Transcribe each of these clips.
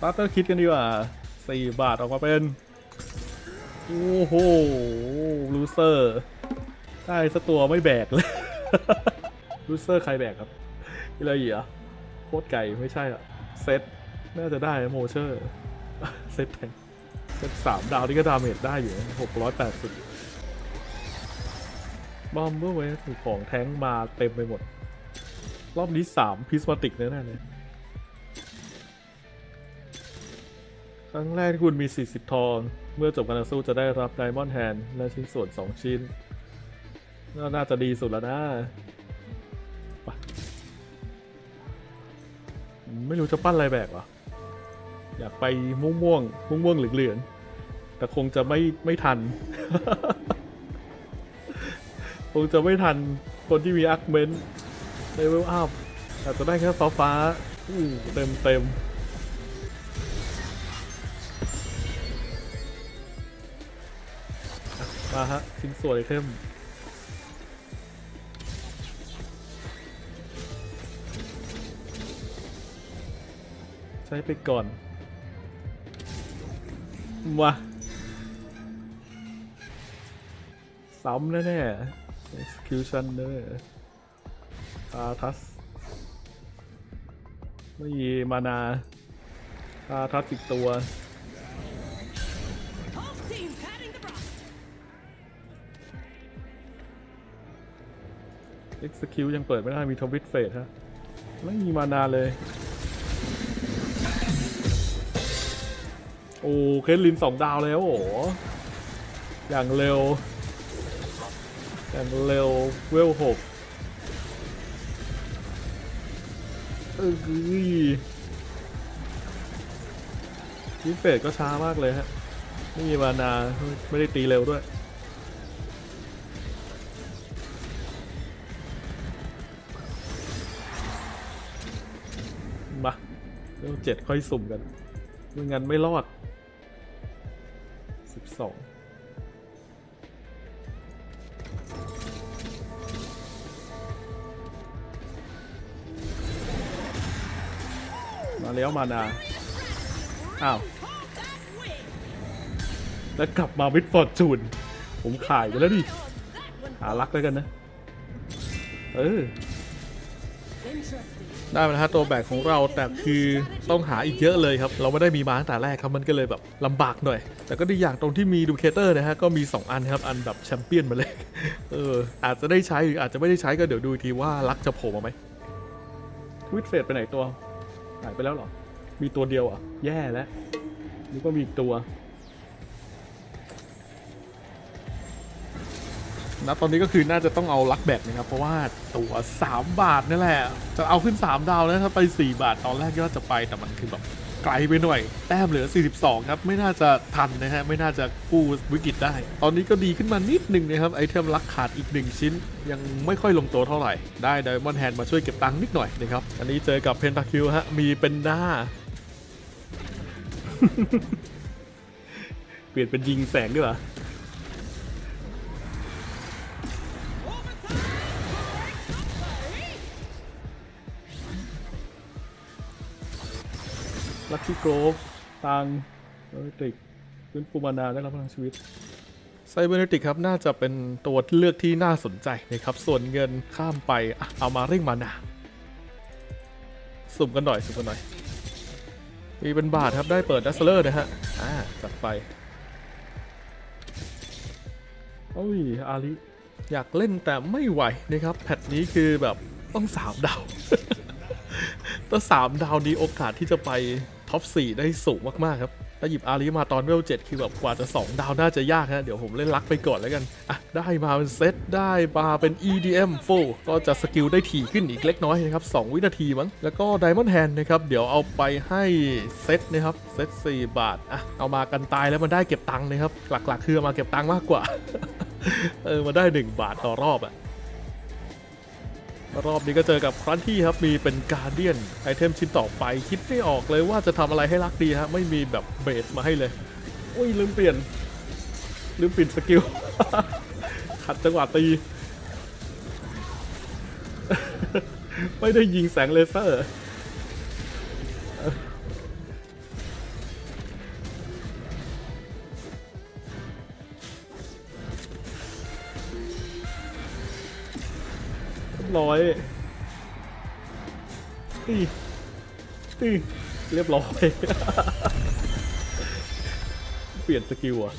ตาร์เตอร์คิดกันดีกว่าสี่บาทออกมาเป็น โอ้โหลูเซอร์ได้สตัวไม่แบกเลยลูเซอร์ใครแบกครับอิเลเหียโคตรไก่ไม่ใช่อะเซตน่าจะได้โมเชอร์เซตแทงเซตสามดาวนี่ก็ดาเมจได้อยู่หกร้อยแปดสิบบอมเบอร์เวสของแท้งมาเต็มไปหมด รอบนี้สามพิสมาติกแน่ๆเลย ครั้งแรกที่คุณมี 40 ทอง เมื่อจบการต่อสู้จะได้รับไดมอนด์แฮนและชิ้นส่วน 2 ชิ้น น่าจะดีสุดแล้วนะไปไม่รู้จะปั้นอะไรแบกเหรอ อยากไปม่วงม่วงม่วงม่วงๆเหลืองแต่คงจะไม่ไม่ทัน คงจะไม่ทันคนที่มีอาร์คเมนต์เลเวลอัพอาจจะได้แค่ฟ้าฟ้าเต็มเต็ม มาฮะชิ้นส่วนไอเทมใช้ไปก่อน มาซ้ำแน่ execution เนอร์อาทัส ไม่มีมานาอาทัสอีกตัว execute ยังเปิดไม่ได้มีทวิตเฟสฮะ ไม่มีมานานเลย โอ้เคสลินสองดาวแล้วโอ้โหอย่างเร็ว อย่างเร็วเวลหกเออทวิตเฟสก็ช้ามากเลยฮะ ไม่มีมานาไม่ได้ตีเร็วด้วย เรื่องเจ็ดค่อยสุ่มกันไม่งั้นไม่รอดสิบสองมาแล้วมานา อ้าว แล้วกลับมาวิดฟอร์จูน ผมขายไปแล้วดิ หารักแล้วกันนะ เออ ได้มาฮะตัวแบกของเราแต่คือต้องหาอีกเยอะเลยครับ เราไม่ได้มีมาตั้งแต่แรกครับมันก็เลยแบบลำบากหน่อย แต่ก็ดีอย่างตรงที่มีดูเคเตอร์นะฮะก็มี 2 อันครับ อันแบบแชมเปี้ยนมาเลยเอออาจจะได้ใช้หรืออาจจะไม่ได้ใช้ก็เดี๋ยวดูทีว่าลักจะโผล่มาไหมทวิตเฟสไปไหนตัวหายไปแล้วหรอ มีตัวเดียวอะ แย่แล้วนี่ก็มีอีกตัว นะตอนนี้ก็คือน่าจะต้องเอาลักแบกนะครับ เพราะว่าตัว 3 บาทนี่แหละ จะเอาขึ้น 3 ดาวแล้วถ้าไป 4 บาทตอนแรกก็จะไปแต่มันคือแบบไกลไปหน่อย แต้มเหลือ 42 ครับ ไม่น่าจะทันนะฮะ ไม่น่าจะกู้วิกฤตได้ ตอนนี้ก็ดีขึ้นมานิดหนึ่งนะครับ ไอเทมลักขาดอีก 1 ชิ้น ยังไม่ค่อยลงตัวเท่าไหร่ ได้ไดมอนแฮนมาช่วยเก็บตังค์นิดหน่อยนะครับ อันนี้เจอกับเพนทาคิวฮะ มีเป็นหน้า เปลี่ยนเป็นยิงแสงด้วยเหรอ ลัคกี้โกรฟตังโรติกพื้นฟูมานาได้รับพลังชีวิตไซเบอร์เนติกครับน่าจะเป็นตัวเลือกที่น่าสนใจนะครับ ส่วนเงินข้ามไปอะเอามาเร่งมานาสุ่มกันหน่อยสุ่มกันหน่อย มีเป็นบาทครับได้เปิดดัสเลอร์นะฮะอ่าจัดไปโอ้ยอาริอยากเล่นแต่ไม่ไหวนะครับแพทนี้คือแบบต้องสามดาว ถ้าสามดาวนี้โอกาสที่จะไป ท็อป4ได้สูงมากๆครับ ถ้าหยิบอารีมาตอนเวล7คือแบบกว่าจะ 2 ดาวน่าจะยากฮะ เดี๋ยวผมเล่นลักไปก่อนแล้วกัน อะ ได้มาเป็นเซตได้มาเป็น EDM f u l ก็จะสกิลได้ถี่ขึ้นอีกเล็กน้อยนะครับ 2 วินาทีมั้ง แล้วก็ Diamond Hand นะครับ เดี๋ยวเอาไปให้เซตนะครับ เซต4บาท อะ เอามากันตายแล้วมันได้เก็บตังค์นะครับ หลักๆ คือมาเก็บตังค์มากกว่า เออ มาได้ 1 บาทต่อรอบอะ รอบนี้ก็เจอกับครั้นที่ครับมีเป็นการเดียนไอเทมชิ้นต่อไปคิดไม่ออกเลยว่าจะทำอะไรให้รักดีฮะไม่มีแบบเบสมาให้เลยอุ้ยลืมเปลี่ยน ลืมปิดสกิล ขัดจังหวะตี ไม่ได้ยิงแสงเลเซอร์ ร้อยตีตีเรียบร้อย เปลี่ยนสกิลอะ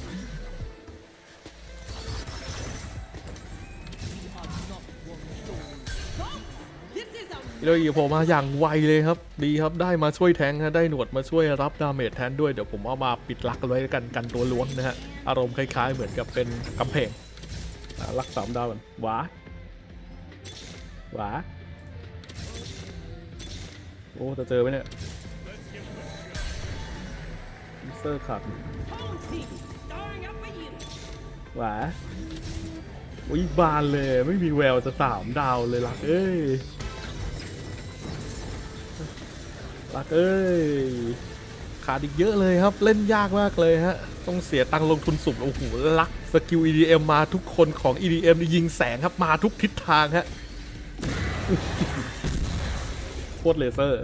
This is a ฮิโรอิโผล่มาอย่างไวเลยครับ ดีครับได้มาช่วยแทงฮะได้หนวดมาช่วยรับดาเมจแทนด้วย เดี๋ยวผมเอามาปิดลักไว้กันกันตัวล้วงนะฮะ อารมณ์คล้ายๆเหมือนกับเป็นกำแพงลักสามดาวกันหวา หวาโอ้จะเจอไหมเนี่ยมิสเตอร์ขาด home team starring up for you. หวาอุ้ยบานเลย ไม่มีแววจะสามดาวเลยลักเอ้ยลักเอ้ยขาดอีกเยอะเลยครับเล่นยากมากเลยฮะ ต้องเสียตังลงทุนสูงโอ้โหลักสกิล EDM มาทุกคนของ EDM ยิงแสงครับมาทุกทิศทางฮะ โคตรเลเซอร์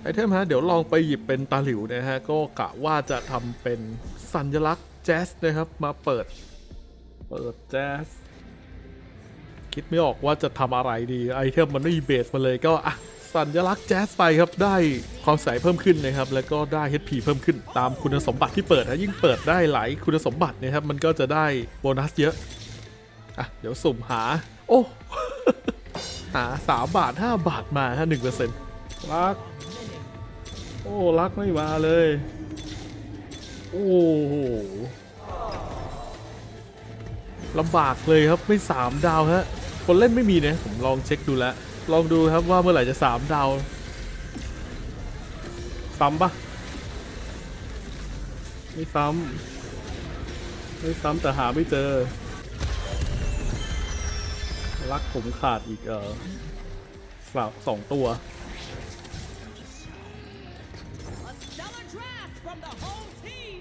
ไอเทมฮะ เดี๋ยวลองไปหยิบเป็นตาหลิวนะฮะ ก็กะว่าจะทำเป็นสัญลักษณ์แจ๊สนะครับ มาเปิด เปิดแจ๊สคิดไม่ออกว่าจะทำอะไรดี ไอเทมมันไม่มีเบสมาเลยก็อะสัญลักษณ์แจ๊สไปครับ ได้ความใสเพิ่มขึ้นนะครับ แล้วก็ได้ HP เพิ่มขึ้นตามคุณสมบัติที่เปิดนะยิ่งเปิดได้หลายคุณสมบัตินะครับ มันก็จะได้โบนัสเยอะ อะ เดี๋ยวสุ่มหา โอ้หา3บาท5บาทมาฮะ1%ลัก โอ้ลักไม่มาเลย โอ้โหลำบากเลยครับไม่3ดาวฮะคนเล่นไม่มีนะผมลองเช็คดูแล้ว ลองดูครับว่าเมื่อไหร่จะ3ดาวซ้ำปะไม่ซ้ำไม่ซ้ำแต่หาไม่เจอ ลักผมขาดอีกเออสามสองตัว A stellar draft from the home team.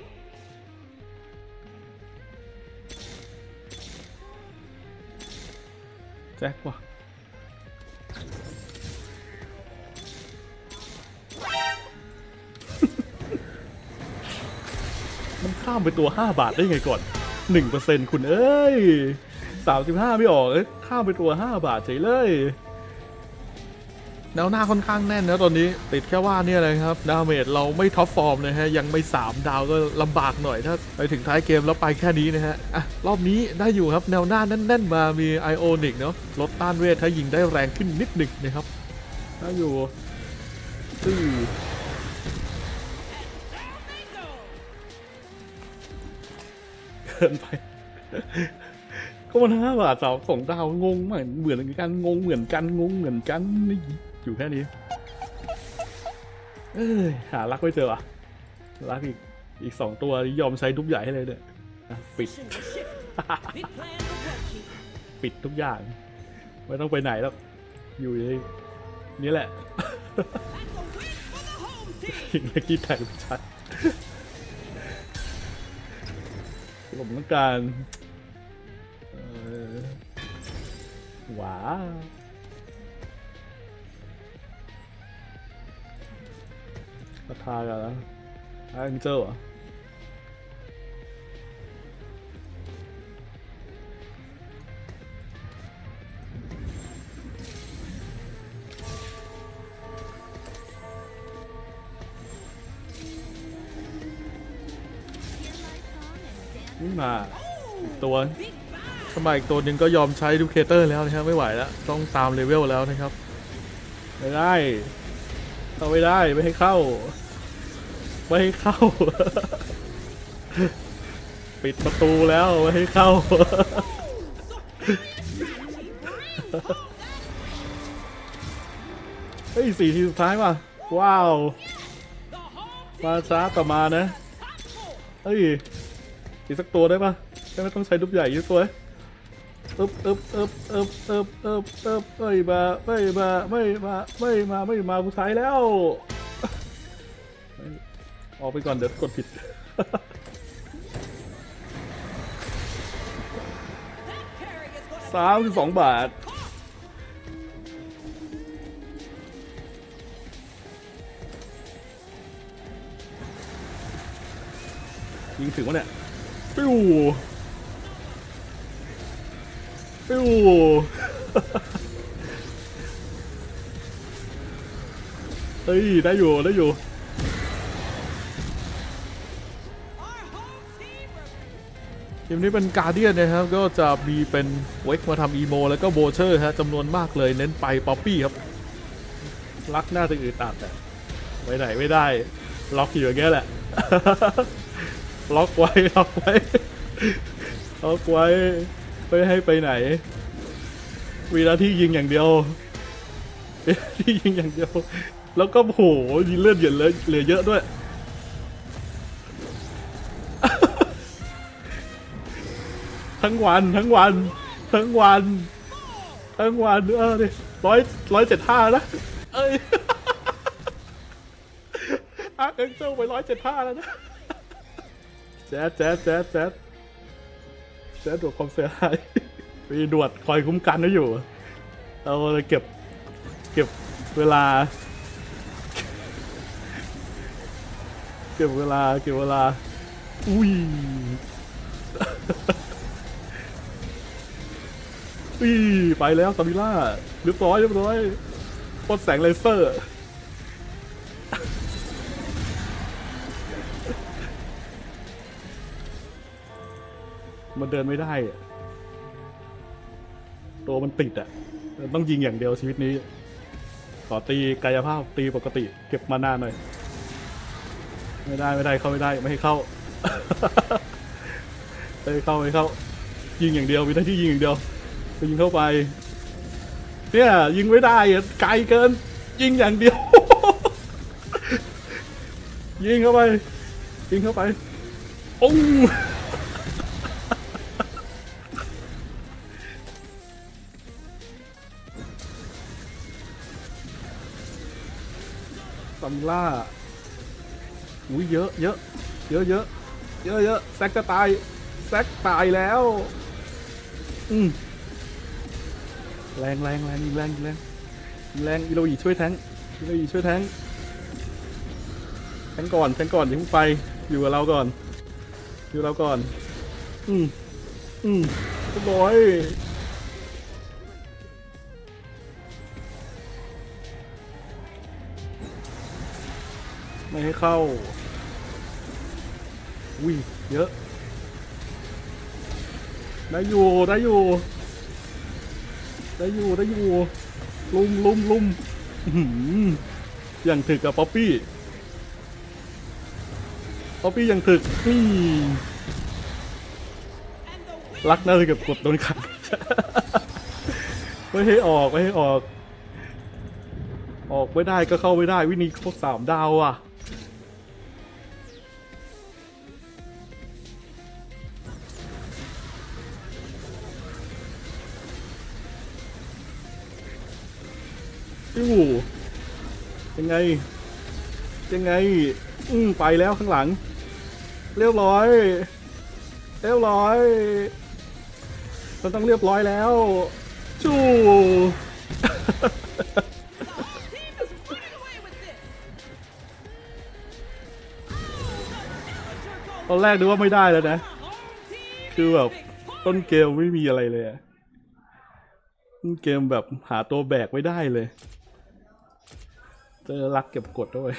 แจ็คว่ะมันข้ามไปตัว 5 บาทได้ไงก่อน 1%คุณเอ้ย 35ไม่ออกเอ้ยข้ามไปตัว5บาทเฉยเลยแนวหน้าค่อนข้างแน่นนะตอนนี้ติดแค่ว่าเนี่ยเลยครับ ดาเมจเราไม่ท็อปฟอร์มนะฮะ ยังไม่ 3 ดาวก็ลำบากหน่อยถ้าไปถึงท้ายเกมแล้วไปแค่นี้นะฮะ อะ รอบนี้ได้อยู่ครับแนวหน้าแน่นๆมามีไอโอนิกเนาะลดต้านเวทถ้ายิงได้แรงขึ้นนิดหนึ่งนะครับ ได้อยู่ตื้อเกินไป ก็มันห้าบาทสองสองดาวงงเหมือนเหมือนกันงงเหมือนกันงงเหมือนกันนี่อยู่แค่นี้เอ้ยหารักไม่เจออะรักอีกอีกสองตัวยอมใช้ทุกอย่างให้เลยเนี่ยปิด ปิดทุกอย่าง ไม่ต้องไปไหนแล้ว อยู่ในนี่แหละ That's a win for the home team. ทิ้งเลกี้แทงชัดผมต้องการ หว้าปะทากันแล้ว แองเจิลเหรอนี่มาอีกตัว Big bow. ทำไมอีกตัวหนึ่งก็ยอมใช้ดูเคเตอร์แล้วนะครับไม่ไหวแล้ว ต้องตามเลเวลแล้วนะครับ ไม่ได้เข้าไม่ได้ไม่ให้เข้า ไม่ให้เข้า ปิดประตูแล้วไม่ให้เข้า เฮ้ยสี่ทีสุดท้ายว่ะว้าวมาช้าต่อมานะเอ้ยอีกสักตัวได้ปะแค่ไม่ต้องใช้ลูกใหญ่ยี่ตัว อึบอึบอึบอึบอึบอึบอึบไม่มาไม่มาไม่มาไม่มาไม่มากูใช้แล้ว ออกไปก่อนเดี๋ยวกดผิดสามสองบาทยิงถึงวะเนี่ยปิ้ว โอ้โหเฮ้ย ได้อยู่ ได้อยู่ทีมนี้เป็นการเดียนนะครับ ก็จะมีเป็นเวกมาทำอีโม แล้วก็โบเชอร์ฮะจำนวนมากเลยเน้นไปป๊อปปี้ครับรักหน้าจะอืดตัดแต่ไปไหนไม่ได้ ล็อกอยู่อย่างเงี้ยแหละ ล็อกไว้ ล็อกไว้ ล็อกไว้ ไม่ให้ไปไหน มีหน้าที่ยิงอย่างเดียวที่ยิงอย่างเดียว แล้วก็โหยิงเลือดเหลือเลยเหลือเยอะด้วย ทั้งวันทั้งวัน ทั้งวัน ทั้งวันเออดิร้อยร้อยเจ็ดห้านะเอ้ยอาร์คเอ็กเซลไปร้อยเจ็ดห้าแล้วนะแจ๊ดแจ๊ดแจ๊ดแจ๊ด แจ๊ดดวดความเสียหายมีดวดคอยคุ้มกันไว้อยู่ เราเลยเก็บเก็บเวลา เก็บเวลาเก็บเวลา อุ้ยอุ้ยไปแล้วซามิล่าเรียบร้อยเรียบร้อยพ่นแสงเลเซอร์ มันเดินไม่ได้ ตัวมันติดอะต้องยิงอย่างเดียวชีวิตนี้ ขอตีกายภาพตีปกติ เก็บมานาหน่อย ไม่ได้ไม่ได้เข้าไม่ได้ไม่ให้เข้าไม่ให้เข้าไม่เข้า ยิงอย่างเดียวมีหน้าที่ยิงอย่างเดียวไปยิงเข้าไป เนี่ยยิงไม่ได้อะไกลเกิน ยิงอย่างเดียว ยิงเข้าไป ยิงเข้าไปปุ้ง ล่า อุ้ยเยอะเยอะเยอะเยอะเยอะเยอะแซกจะตายแซกตายแล้ว อืมแรงแรงแรงแรงแรงแรงอีโรอีช่วยแทงอีโรอีช่วยแทงแทงก่อนแทงก่อนอย่าเพิ่งไป อยู่กับเราก่อน อยู่เราก่อน อืมอืมบร้อย ไม่ให้เข้าอุ้ยเยอะ ได้อยู่ได้อยู่ ได้อยู่ได้อยู่ ลุมลุมลุมอื้อหืออย่างถึกกับป๊อปปี้ ป๊อปปี้ย่างถึกนี่รักน่าจะเกับกดโดนขังไม่ให้ออกไม่ให้ออก ออกไม่ได้ก็เข้าไม่ได้วินีเขาสามดาวอะ อู้ยังไง ยังไง อืมไปแล้วข้างหลัง เรียบร้อย เรียบร้อยมันต้องเรียบร้อยแล้ว จู่ตอนแรกนึกว่าไม่ได้แล้วนะ คือแบบต้นเกมไม่มีอะไรเลยต้นเกมแบบหาตัวแบกไม่ได้เลย เจอรักเก็บกดด้วย